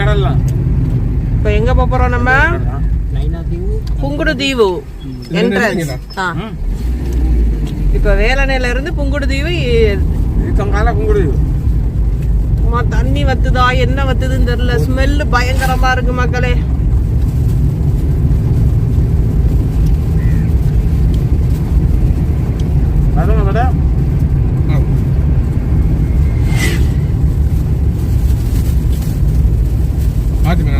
கடல்லாம். இப்போ எங்க நம்ம? புங்குடு தீவு என்ட்ரன்ஸ் ஆ. ம். இப்போ வேலனையில இருந்து புங்குடு தீவு இது தொங்கால குங்குடு அம்மா, தண்ணி வத்துதா என்ன வத்துதுன்னு தெரியல. ஸ்மெல்லு பயங்கரமா இருக்கு மக்களே அதுவும் விட மாற்றி பண்ண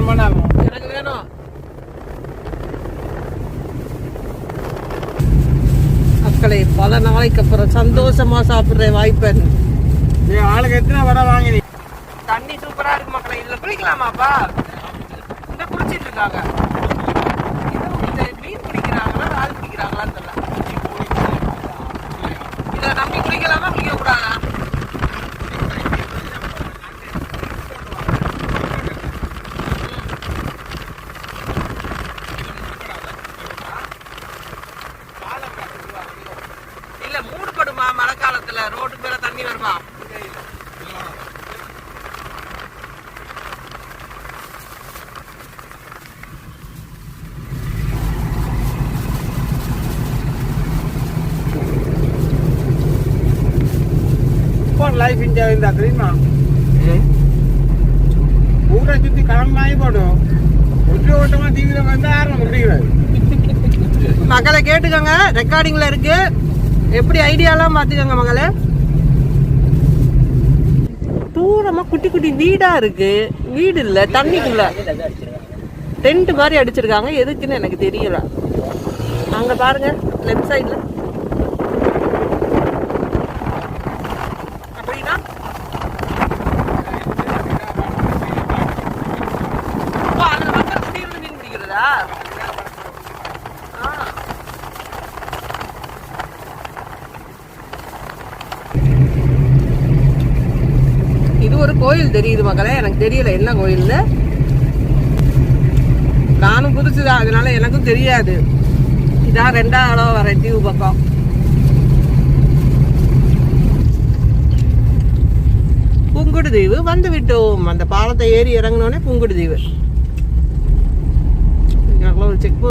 வாய்ப்பன் பண்ணாமோ எனக்கு வேணும் மக்களை பல நாளைக்கு அப்புறம் சந்தோஷமா சாப்பிடுற வாய்ப்பன் ஆளுக்கு எத்தனை வடை வாங்கினி? தண்ணி சூப்பரா இருக்கு மக்களை இதுல குளிக்கலாமாப்பா இந்த குளிச்சிட்டு இருக்காங்க. ரோட்டு மேல தண்ணி வருமா? லைஃப் இருந்தா தெரியுமா ஊரை சுத்தி கடன் வாங்கி போடும் ஒற்றை ஓட்டமா டிவியில வந்து ஆரம்பம் முடிக்கிறாரு மக்களை கேட்டுக்கோங்க ரெக்கார்டிங்ல இருக்கு எப்படி ஐடியாலாம் பார்த்துக்கோங்க மகளே. தூரமா குட்டி குட்டி வீடா இருக்கு. வீடு இல்ல தண்ணிக்குள்ள. டென்ட் மாதிரி அடிச்சிருக்காங்க. எதுக்குன்னு எனக்கு தெரியல. அங்க பாருங்க லெஃப்ட் சைடில் ஒரு கோயில் தெரியுது மக்களே. எனக்கு தெரியல என்ன கோயில்னு. நானும் புதுசுதான் அதனால எனக்கும் தெரியாது. இதான் ரெண்டாம் வர தீவு பக்கம். புங்குடு தீவு வந்து விட்டோம். அந்த பாலத்தை ஏறி இறங்கினோடனே புங்குடு தீவு. ஒரு செக்